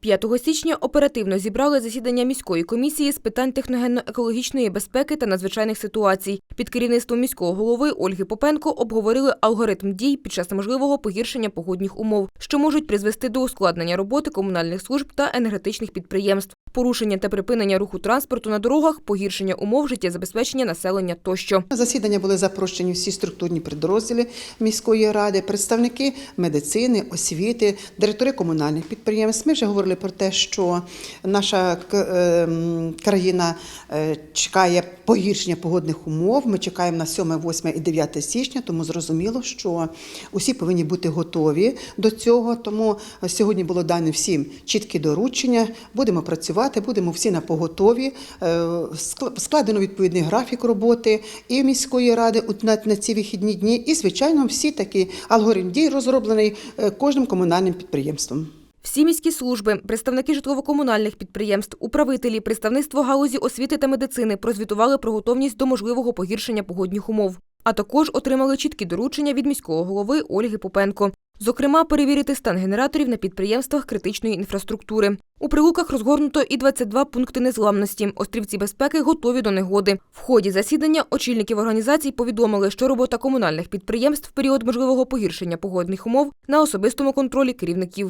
5 січня оперативно зібрали засідання міської комісії з питань техногенно-екологічної безпеки та надзвичайних ситуацій. Під керівництвом міського голови Ольги Попенко обговорили алгоритм дій під час можливого погіршення погодних умов, що можуть призвести до ускладнення роботи комунальних служб та енергетичних підприємств, порушення та припинення руху транспорту на дорогах, погіршення умов життєзабезпечення населення тощо. На засідання були запрошені всі структурні підрозділи міської ради, представники медицини, освіти, директори комунальних підприємств. Ми вже говорили про те, що наша ем, країна е, чекає погіршення погодних умов. Ми чекаємо на 7, 8 і 9 січня, тому зрозуміло, що усі повинні бути готові до цього. Тому сьогодні було дане всім чіткі доручення. Будемо працювати, будемо всі на поготові. Е, Складено відповідний графік роботи і міської ради на, на ці вихідні дні. І, звичайно, всі такі алгоритм дій розроблений е, кожним комунальним підприємством. Всі міські служби, представники житлово-комунальних підприємств, управителі, представництво галузі освіти та медицини прозвітували про готовність до можливого погіршення погодних умов. А також отримали чіткі доручення від міського голови Ольги Попенко. Зокрема, перевірити стан генераторів на підприємствах критичної інфраструктури. У прилуках розгорнуто і 22 пункти незламності. Острівці безпеки готові до негоди. В ході засідання очільників організацій повідомили, що робота комунальних підприємств в період можливого погіршення погодних умов на особистому контролі керівників.